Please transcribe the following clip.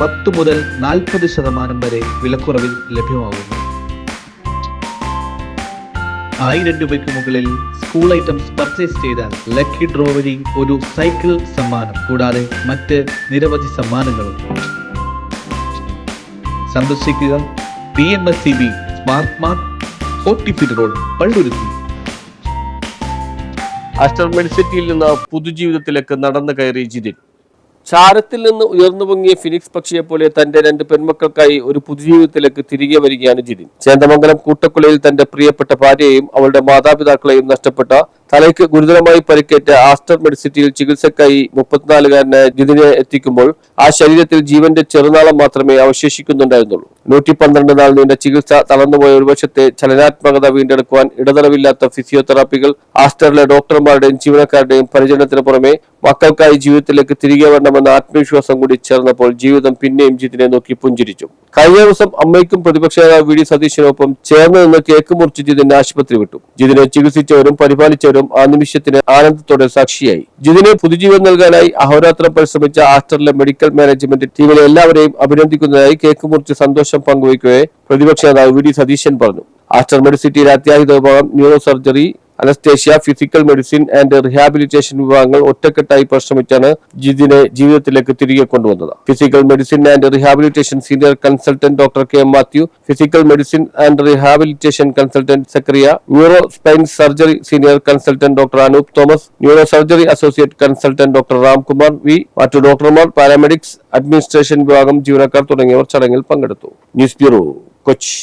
പത്ത് മുതൽ നാൽപ്പത് ശതമാനം വരെ വിലക്കുറവിൽ ലഭ്യമാകുന്നു. ആയിരം രൂപയ്ക്ക് മുകളിൽ സ്കൂൾ ഐറ്റംസ് പർച്ചേസ് ചെയ്താൽ ലക്കി ഡ്രോ വഴി ഒരു സൈക്കിൾ സമ്മാനം കൂടാതെ മറ്റ് നിരവധി സമ്മാനങ്ങളും. സന്ദർശിക്കുക. P M S C B smart mart ഫോർട്ടിഫിറ്റ് road Palluruthy. Aster മെഡിസിറ്റിയിൽ നിന്ന് പുതുജീവിതത്തിലേക്ക് നടന്നു കയറി ജിതിൻ. ചാരത്തിൽ നിന്ന് ഉയർന്നു പൊങ്ങിയ ഫിനിക്സ് പക്ഷിയെ പോലെ തന്റെ രണ്ട് പെൺമക്കൾക്കായി ഒരു പുതുജീവിതത്തിലേക്ക് തിരികെ വരികയാണ് ജിതിൻ. ചേന്ദമംഗലം കൂട്ടക്കൊലയിൽ തന്റെ പ്രിയപ്പെട്ട ഭാര്യയെയും അവളുടെ മാതാപിതാക്കളെയും നഷ്ടപ്പെട്ട തലയ്ക്ക് ഗുരുതരമായി പരിക്കേറ്റ ആസ്റ്റർ മെഡിസിറ്റിയിൽ ചികിത്സക്കായി മുപ്പത്തിനാലുകാരനായ ജിതിനെ എത്തിക്കുമ്പോൾ ആ ശരീരത്തിൽ ജീവന്റെ ചെറുനാളം മാത്രമേ അവശേഷിക്കുന്നുണ്ടായിരുന്നുള്ളൂ. നൂറ്റി പന്ത്രണ്ട് നാൾ നീണ്ട ചികിത്സ തളർന്നുപോയ ഒരു വശത്തെ ചലനാത്മകത വീണ്ടെടുക്കുവാൻ ഇടതടവില്ലാത്ത ഫിസിയോതെറാപ്പികൾ ആസ്റ്ററിലെ ഡോക്ടർമാരുടെയും ജീവനക്കാരുടെയും പരിചരണത്തിന് പുറമെ മക്കൾക്കായി ജീവിതത്തിലേക്ക് തിരികെ വരണമെന്ന ആത്മവിശ്വാസം കൂടി ചേർന്നപ്പോൾ ജീവിതം പിന്നെയും ജിതിനെ നോക്കി പുഞ്ചിരിച്ചു. കഴിഞ്ഞ ദിവസം അമ്മയ്ക്കും പ്രതിപക്ഷ നേതാവ് വി. ഡി. സതീശനൊപ്പം ചേർന്ന് നിന്ന് കേക്ക് മുറിച്ച് ജിതിനെ ആശുപത്രി വിട്ടു. ജിതിനെ ചികിത്സിച്ചവരും പരിപാലിച്ചവരും ആ നിമിഷത്തിന് ആനന്ദത്തോടെ സാക്ഷിയായി. ജിതിനെ പുതുജീവൻ നൽകാനായി അഹോരാത്രം പരിശ്രമിച്ച ആസ്റ്ററിലെ മെഡിക്കൽ മാനേജ്മെന്റ് ടീമിലെ എല്ലാവരെയും അഭിനന്ദിക്കുന്നതായി കേക്ക് മുറിച്ച് സന്തോഷം പങ്കുവയ്ക്കുകയെ പ്രതിപക്ഷ നേതാവ് വി ഡി സതീശൻ പറഞ്ഞു. ആസ്റ്റർ മെഡിസിറ്റിയിലെ അത്യാഹിത വിഭാഗം neurosurgery anaesthesia physical medicine and rehabilitation വിഭാഗങ്ങൾ ഒറ്റക്കെട്ടായി പരിശ്രമിച്ചാണ് ജിതിനെ ജീവിതത്തിലേക്ക് തിരികെ കൊണ്ടുവന്നത്. Physical medicine and rehabilitation senior consultant doctor K M Mathew physical medicine and rehabilitation consultant Sakriya neuro spine surgery senior consultant doctor Anoop Thomas neurosurgery associate consultant doctor Ramkumar V മറ്റു ഡോക്ടർമാർ paramedics administration വിഭാഗം ജീവനക്കാർ തുടങ്ങിയവർ ചടങ്ങിൽ പങ്കെടുത്തു. News bureau Kochi.